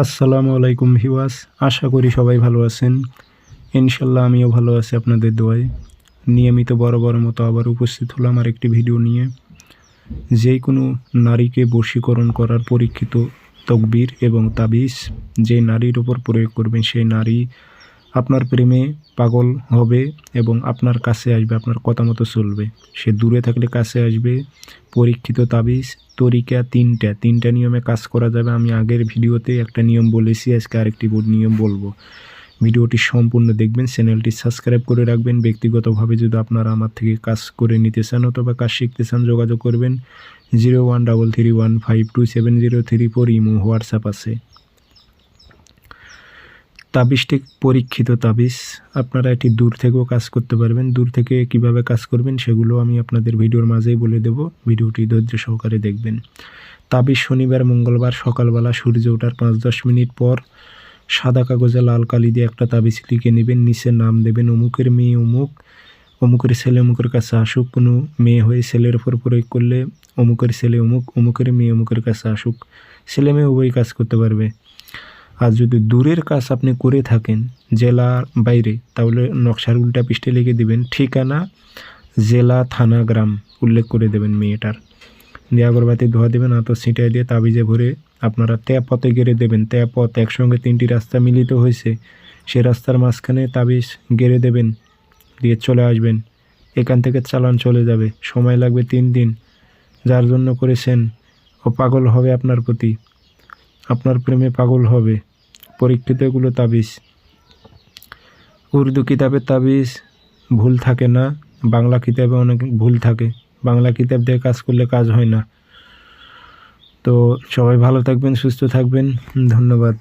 আসসালামু আলাইকুম ভিওয়াস আশা করি সবাই ভালো আছেন। ইনশাল্লাহ আমিও ভালো আছি আপনাদের দোয়ায়। নিয়মিত বড় বড় মতো আবার উপস্থিত হলাম আর একটি ভিডিও নিয়ে। যে কোনো নারীকে বশীকরণ করার পরীক্ষিত তকবির এবং তাবিজ যে নারীর ওপর প্রয়োগ করবেন, সেই নারী আপনার প্রেমে পাগল হবে এবং আপনার কাছে আসবে, আপনার কথা মতো চলবে। সে দূরে থাকলে কাছে আসবে। পরীক্ষিত তাবিজ, তরিকা তিনটা। তিনটা নিয়মে কাজ করা যাবে। আমি আগের ভিডিওতে একটা নিয়ম বলেছি, আজকে আরেকটি নিয়ম বলব। ভিডিওটি সম্পূর্ণ দেখবেন, চ্যানেলটি সাবস্ক্রাইব করে রাখবেন। ব্যক্তিগতভাবে যদি আপনারা আমার থেকে কাজ করে নিতে চান অথবা কাজ শিখতে চান, যোগাযোগ করবেন। Zero one double three one five two seven zero three four, imo, WhatsApp আছে। তাবিজটি পরীক্ষিত তাবিজ। আপনারা এটি দূর থেকেও কাজ করতে পারবেন। দূর থেকে কীভাবে কাজ করবেন সেগুলো আমি আপনাদের ভিডিওর মাঝেই বলে দেব। ভিডিওটি ধৈর্য সহকারে দেখবেন। তাবিজ শনিবার, মঙ্গলবার সকালবেলা সূর্য ওঠার পাঁচ দশ মিনিট পর সাদা কাগজে লাল কালি দিয়ে একটা তাবিজ লিখে নেবেন। নিচে নাম দেবেন অমুকের মেয়ে অমুক। অমুকের ছেলে অমুকের কাছে আসুক। কোনো মেয়ে হয়ে ছেলের ওপর প্রয়োগ করলে অমুকের ছেলে অমুক, অমুকের মেয়ে অমুকের কাছে আসুক। ছেলে মেয়ে উভয় কাজ করতে পারবে। আর যদি দূরের কাজ আপনি করে থাকেন জেলার বাইরে, তাহলে নকশার উল্টা পৃষ্ঠে লিখে দেবেন, ঠিকানা জেলা থানা গ্রাম, উল্লেখ করে দেবেন মেয়েটার। দিয়ে আগরবাতি ধোয়া দেবেন আতর ছিটাই দিয়ে তাবিজে ভরে আপনারা পথে গেড়ে দেবেন। পথ একসঙ্গে তিনটি রাস্তা মিলিত হয়েছে, সে রাস্তার মাঝখানে তাবিজ গেড়ে দেবেন, দিয়ে চলে আসবেন। এখান থেকে চালান চলে যাবে। সময় লাগবে তিন দিন। যার জন্য করেছেন ও পাগল হবে আপনার প্রতি। আপনার প্রেমে পাগল হবে। পরীক্ষিত এগুলো তাবিজ। উর্দু কিতাবের তাবিজ ভুল থাকে না, বাংলা কিতাবে অনেক ভুল থাকে। বাংলা কিতাব দিয়ে কাজ করলে কাজ হয় না। তো সবাই ভালো থাকবেন, সুস্থ থাকবেন। ধন্যবাদ।